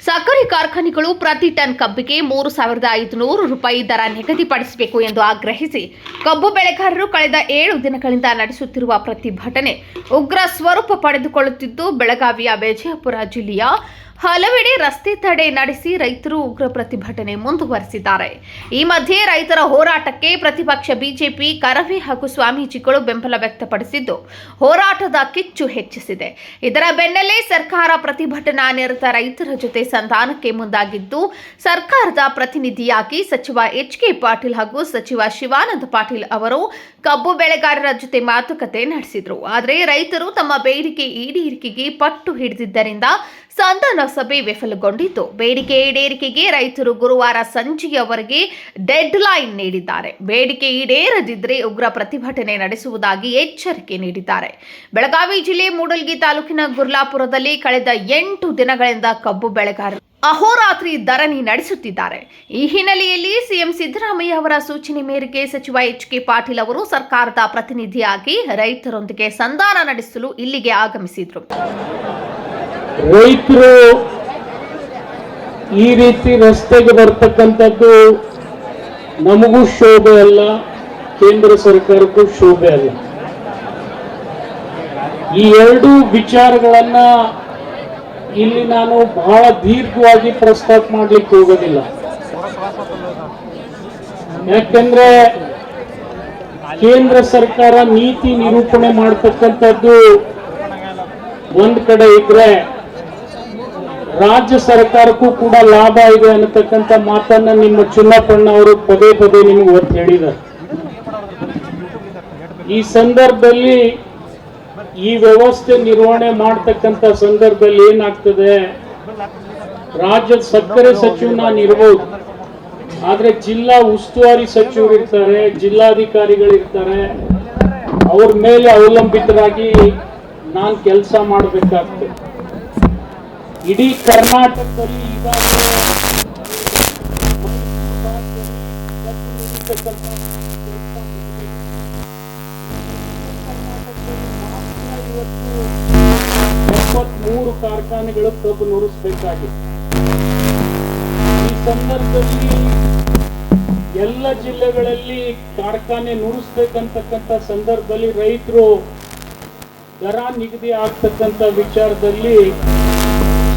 ಸಕ್ಕರೆ ಕಾರ್ಖಾನೆಗಳು ಪ್ರತಿ ಟನ್ ಕಬ್ಬಿಗೆ ಮೂರು ಸಾವಿರದ ಐದುನೂರು ರೂಪಾಯಿ ದರ ನಿಗದಿಪಡಿಸಬೇಕು ಎಂದು ಆಗ್ರಹಿಸಿ ಕಬ್ಬು ಬೆಳೆಗಾರರು ಕಳೆದ ಏಳು ದಿನಗಳಿಂದ ನಡೆಸುತ್ತಿರುವ ಪ್ರತಿಭಟನೆ ಉಗ್ರ ಸ್ವರೂಪ ಪಡೆದುಕೊಳ್ಳುತ್ತಿದ್ದು ಬೆಳಗಾವಿಯ ವಿಜಯಪುರ ಜಿಲ್ಲೆಯ ಹಲವೆಡೆ ರಸ್ತೆ ತಡೆ ನಡೆಸಿ ರೈತರು ಉಗ್ರ ಪ್ರತಿಭಟನೆ ಮುಂದುವರೆಸಿದ್ದಾರೆ. ಈ ಮಧ್ಯೆ ರೈತರ ಹೋರಾಟಕ್ಕೆ ಪ್ರತಿಪಕ್ಷ ಬಿಜೆಪಿ ಕರವೇ ಹಾಗೂ ಸ್ವಾಮೀಜಿಗಳು ಬೆಂಬಲ ವ್ಯಕ್ತಪಡಿಸಿದ್ದು, ಹೋರಾಟದ ಕಿಚ್ಚು ಹೆಚ್ಚಿಸಿದೆ. ಇದರ ಬೆನ್ನಲ್ಲೇ ಸರ್ಕಾರ ಪ್ರತಿಭಟನಾ ನಿರತ ರೈತರ ಜೊತೆ ಸಂಧಾನಕ್ಕೆ ಮುಂದಾಗಿದ್ದು, ಸರ್ಕಾರದ ಪ್ರತಿನಿಧಿಯಾಗಿ ಸಚಿವ ಎಚ್ ಕೆ ಪಾಟೀಲ್ ಹಾಗೂ ಸಚಿವ ಶಿವಾನಂದ ಪಾಟೀಲ್ ಅವರು ಕಬ್ಬು ಬೆಳೆಗಾರರ ಜೊತೆ ಮಾತುಕತೆ ನಡೆಸಿದರು. ಆದರೆ ರೈತರು ತಮ್ಮ ಬೇಡಿಕೆ ಈಡೇರಿಕೆಗೆ ಪಟ್ಟು ಹಿಡಿದಿದ್ದರಿಂದ ಸಂಧಾನ ಸಭೆ ವಿಫಲಗೊಂಡಿದ್ದು, ಬೇಡಿಕೆ ಈಡೇರಿಕೆಗೆ ರೈತರು ಗುರುವಾರ ಸಂಜೆಯವರೆಗೆ ಡೆಡ್ ಲೈನ್ ನೀಡಿದ್ದಾರೆ. ಬೇಡಿಕೆ ಈಡೇರದಿದ್ದರೆ ಉಗ್ರ ಪ್ರತಿಭಟನೆ ನಡೆಸುವುದಾಗಿ ಎಚ್ಚರಿಕೆ ನೀಡಿದ್ದಾರೆ. ಬೆಳಗಾವಿ ಜಿಲ್ಲೆ ಮೂಡಲ್ಗಿ ತಾಲೂಕಿನ ಗುರ್ಲಾಪುರದಲ್ಲಿ ಕಳೆದ ಎಂಟು ದಿನಗಳಿಂದ ಕಬ್ಬು ಬೆಳೆಗಾರರು ಅಹೋರಾತ್ರಿ ಧರಣಿ ನಡೆಸುತ್ತಿದ್ದಾರೆ. ಈ ಹಿನ್ನೆಲೆಯಲ್ಲಿ ಸಿಎಂ ಸಿದ್ದರಾಮಯ್ಯ ಅವರ ಸೂಚನೆ ಮೇರೆಗೆ ಸಚಿವ ಎಚ್ ಕೆ ಪಾಟೀಲ್ ಅವರು ಸರ್ಕಾರದ ಪ್ರತಿನಿಧಿಯಾಗಿ ರೈತರೊಂದಿಗೆ ಸಂಧಾನ ನಡೆಸಲು ಇಲ್ಲಿಗೆ ಆಗಮಿಸಿದ್ರು. ರೈತರು ಈ ರೀತಿ ರಸ್ತೆಗೆ ಬರ್ತಕ್ಕಂಥದ್ದು ನಮಗೂ ಶೋಭೆ ಅಲ್ಲ, ಕೇಂದ್ರ ಸರ್ಕಾರಕ್ಕೂ ಶೋಭೆ ಅಲ್ಲ. ಈ ಎರಡು ವಿಚಾರಗಳನ್ನ ಇಲ್ಲಿ ನಾನು ಬಹಳ ದೀರ್ಘವಾಗಿ ಪ್ರಸ್ತಾಪ ಮಾಡ್ಲಿಕ್ಕೆ ಹೋಗೋದಿಲ್ಲ. ಯಾಕಂದ್ರೆ ಕೇಂದ್ರ ಸರ್ಕಾರ ನೀತಿ ನಿರೂಪಣೆ ಮಾಡ್ತಕ್ಕಂಥದ್ದು ಒಂದ್ ಕಡೆ ಇದ್ರೆ ರಾಜ್ಯ ಸರ್ಕಾರಕ್ಕೂ ಕೂಡ ಲಾಭ ಇದೆ ಅನ್ನತಕ್ಕಂಥ ಮಾತನ್ನ ನಿಮ್ಮ ಚುನ್ನಪ್ಪಣ್ಣ ಅವರು ಪದೇ ಪದೇ ನಿಮಗೆ ಒತ್ತು ಹೇಳಿದ್ದಾರೆ. ಈ ಸಂದರ್ಭದಲ್ಲಿ ಈ ವ್ಯವಸ್ಥೆ ನಿರ್ವಹಣೆ ಮಾಡ್ತಕ್ಕಂಥ ಸಂದರ್ಭದಲ್ಲಿ ಏನಾಗ್ತದೆ? ರಾಜ್ಯದ ಸಕ್ಕರೆ ಸಚಿವ ನಾನು ಇರ್ಬೋದು. ಆದ್ರೆ ಜಿಲ್ಲಾ ಉಸ್ತುವಾರಿ ಸಚಿವರು ಇರ್ತಾರೆ ಜಿಲ್ಲಾಧಿಕಾರಿಗಳಿರ್ತಾರೆ ಅವ್ರ ಮೇಲೆ ಅವಲಂಬಿತರಾಗಿ ನಾನು ಕೆಲಸ ಮಾಡಬೇಕಾಗ್ತದೆ. ಇಡೀ ಕರ್ನಾಟಕದಲ್ಲಿ ಈಗಾಗಲೇ ಕಾರ್ಖಾನೆಗಳು ಕಬ್ಬು ನುರಿಸಬೇಕಾಗಿದೆ. ಈ ಸಂದರ್ಭದಲ್ಲಿ ಎಲ್ಲ ಜಿಲ್ಲೆಗಳಲ್ಲಿ ಕಾರ್ಖಾನೆ ನುರಿಸ್ಬೇಕಂತಕ್ಕಂಥ ಸಂದರ್ಭದಲ್ಲಿ ರೈತರು ದರ ನಿಗದಿ ಆಗ್ತಕ್ಕಂಥ ವಿಚಾರದಲ್ಲಿ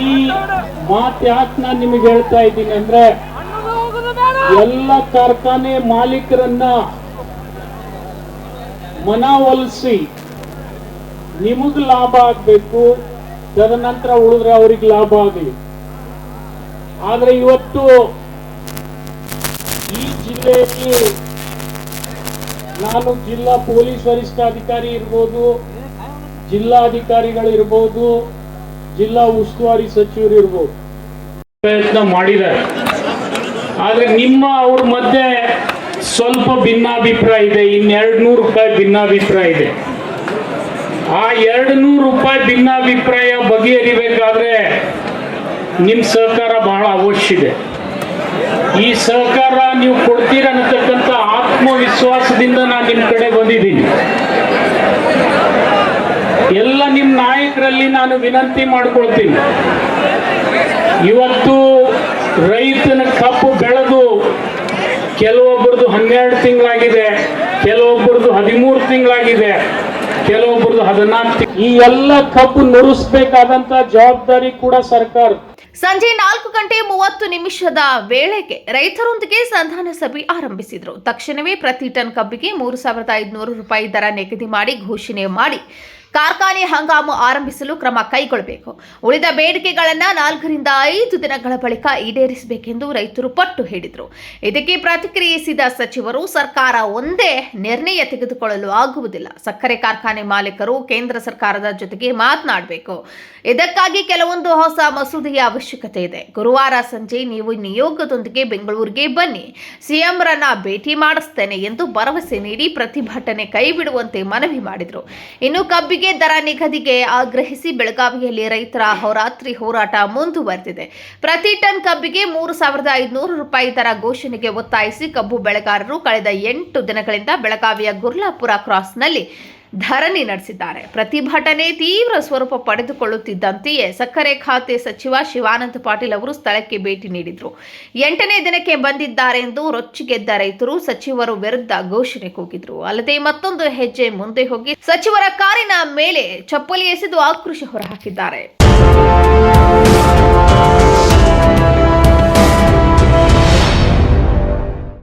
ಈ ಮಾತು ಯಾಕೆ ನಾನು ನಿಮಗೆ ಹೇಳ್ತಾ ಇದ್ದೀನಿ ಅಂದ್ರೆ ಎಲ್ಲ ಕಾರ್ಖಾನೆ ಮಾಲೀಕರನ್ನ ಮನವೊಲಿಸಿ ನಿಮಗ್ ಲಾಭ ಆಗ್ಬೇಕು, ತದನಂತರ ಉಳಿದ್ರೆ ಅವ್ರಿಗೆ ಲಾಭ ಆಗಲಿ. ಆದ್ರೆ ಇವತ್ತು ಈ ಜಿಲ್ಲೆಯಲ್ಲಿ ನಾನು ಜಿಲ್ಲಾ ಪೊಲೀಸ್ ವರಿಷ್ಠಾಧಿಕಾರಿ ಇರ್ಬೋದು ಜಿಲ್ಲಾಧಿಕಾರಿಗಳು ಇರ್ಬೋದು ಜಿಲ್ಲಾ ಉಸ್ತುವಾರಿ ಸಚಿವರು ಇರ್ಬೋದು ಪ್ರಯತ್ನ ಮಾಡಿದ್ದಾರೆ. ಆದ್ರೆ ನಿಮ್ಮ ಅವ್ರ ಮಧ್ಯೆ ಸ್ವಲ್ಪ ಭಿನ್ನಾಭಿಪ್ರಾಯ ಇದೆ, ಇನ್ನೆರಡು ನೂರು ರೂಪಾಯಿ ಭಿನ್ನಾಭಿಪ್ರಾಯ ಇದೆ. ಆ ಎರಡು ನೂರು ರೂಪಾಯಿ ಭಿನ್ನಾಭಿಪ್ರಾಯ ಬಗೆಹರಿಬೇಕಾದ್ರೆ ನಿಮ್ಮ ಸಹಕಾರ ಬಹಳ ಅವಶ್ಯ ಇದೆ. ಈ ಸಹಕಾರ ನೀವು ಕೊಡ್ತೀರ ಅನ್ನತಕ್ಕಂಥ ಆತ್ಮವಿಶ್ವಾಸದಿಂದ ನಾನು ನಿಮ್ಮ ಕಡೆ ಬಂದಿದ್ದೀನಿ. ಎಲ್ಲ ನಿಮ್ಮ ನಾಯಕರಲ್ಲಿ ನಾನು ವಿನಂತಿ ಮಾಡ್ಕೊಳ್ತೀನಿ. ಇವತ್ತು ರೈತನ ಕಬ್ಬು ಬೆಳೆದು ಕೆಲವೊಬ್ಬರದು ಹನ್ನೆರಡು ತಿಂಗಳಾಗಿದೆ ಕೆಲವೊಬ್ಬರದು ಹದಿಮೂರು ತಿಂಗಳಾಗಿದೆ ಕೆಲವೊಬ್ಬರದು ಹದಿನಾಲ್ಕು ಈ ಎಲ್ಲ ಕಬ್ಬು ನುರಿಸಬೇಕಾದಂತ ಜವಾಬ್ದಾರಿ ಕೂಡ ಸರ್ಕಾರ. ಸಂಜೆ ನಾಲ್ಕು ಗಂಟೆ ಮೂವತ್ತು ನಿಮಿಷದ ವೇಳೆಗೆ ರೈತರೊಂದಿಗೆ ಸಂಧಾನ ಸಭೆ ಆರಂಭಿಸಿದರು. ತಕ್ಷಣವೇ ಪ್ರತಿ ಟನ್ ಕಬ್ಬಿಗೆ ಮೂರು ಸಾವಿರದ ಐದುನೂರು ರೂಪಾಯಿ ದರ ನಿಗದಿ ಮಾಡಿ ಘೋಷಣೆ ಮಾಡಿ ಕಾರ್ಖಾನೆ ಹಂಗಾಮು ಆರಂಭಿಸಲು ಕ್ರಮ ಕೈಗೊಳ್ಳಬೇಕು. ಉಳಿದ ಬೇಡಿಕೆಗಳನ್ನು ನಾಲ್ಕರಿಂದ ಐದು ದಿನಗಳ ಬಳಿಕ ಈಡೇರಿಸಬೇಕೆಂದು ರೈತರು ಪಟ್ಟು ಹೇಳಿದರು ಇದಕ್ಕೆ ಪ್ರತಿಕ್ರಿಯಿಸಿದ ಸಚಿವರು, ಸರ್ಕಾರ ಒಂದೇ ನಿರ್ಣಯ ತೆಗೆದುಕೊಳ್ಳಲು ಆಗುವುದಿಲ್ಲ. ಸಕ್ಕರೆ ಕಾರ್ಖಾನೆ ಮಾಲೀಕರು ಕೇಂದ್ರ ಸರ್ಕಾರದ ಜೊತೆಗೆ ಮಾತನಾಡಬೇಕು. ಇದಕ್ಕಾಗಿ ಕೆಲವೊಂದು ಹೊಸ ಮಸೂದೆಯ ಅವಶ್ಯಕತೆ ಇದೆ. ಗುರುವಾರ ಸಂಜೆ ನೀವು ನಿಯೋಗದೊಂದಿಗೆ ಬೆಂಗಳೂರಿಗೆ ಬನ್ನಿ. ಸಿಎಂರನ್ನ ಭೇಟಿ ಮಾಡಿಸ್ತೇನೆ ಎಂದು ಭರವಸೆ ನೀಡಿ ಪ್ರತಿಭಟನೆ ಕೈಬಿಡುವಂತೆ ಮನವಿ ಮಾಡಿದರು. ಇನ್ನು ಕಬ್ಬಿಗೆ ದರ ನಿಗದಿಗೆ ಆಗ್ರಹಿಸಿ ಬೆಳಗಾವಿಯಲ್ಲಿ ರೈತರ ಹೋರಾತ್ರಿ ಹೋರಾಟ ಮುಂದುವರೆದಿದೆ. ಪ್ರತಿ ಟನ್ ಕಬ್ಬಿಗೆ ಮೂರು ಸಾವಿರದ ಐದುನೂರು ರೂಪಾಯಿ ದರ ಘೋಷಣೆಗೆ ಒತ್ತಾಯಿಸಿ ಕಬ್ಬು ಬೆಳೆಗಾರರು ಕಳೆದ ಎಂಟು ದಿನಗಳಿಂದ ಬೆಳಗಾವಿಯ ಗುರ್ಲಾಪುರ ಕ್ರಾಸ್ನಲ್ಲಿ ಧರಣಿ ನಡೆಸಿದ್ದಾರೆ. ಪ್ರತಿಭಟನೆ ತೀವ್ರ ಸ್ವರೂಪ ಪಡೆದುಕೊಳ್ಳುತ್ತಿದ್ದಂತೆಯೇ ಸಕ್ಕರೆ ಖಾತೆ ಸಚಿವ ಶಿವಾನಂದ ಪಾಟೀಲ್ ಅವರು ಸ್ಥಳಕ್ಕೆ ಭೇಟಿ ನೀಡಿದರು. ಎಂಟನೇ ದಿನಕ್ಕೆ ಬಂದಿದ್ದಾರೆ ಎಂದು ರೊಚ್ಚಿಗೆದ್ದ ರೈತರು ಸಚಿವರು ವಿರುದ್ಧ ಘೋಷಣೆ ಕೂಗಿದ್ರು. ಅಲ್ಲದೆ ಮತ್ತೊಂದು ಹೆಜ್ಜೆ ಮುಂದೆ ಹೋಗಿ ಸಚಿವರ ಕಾರಿನ ಮೇಲೆ ಚಪ್ಪಲಿ ಎಸೆದು ಆಕ್ರೋಶ ಹೊರಹಾಕಿದ್ದಾರೆ.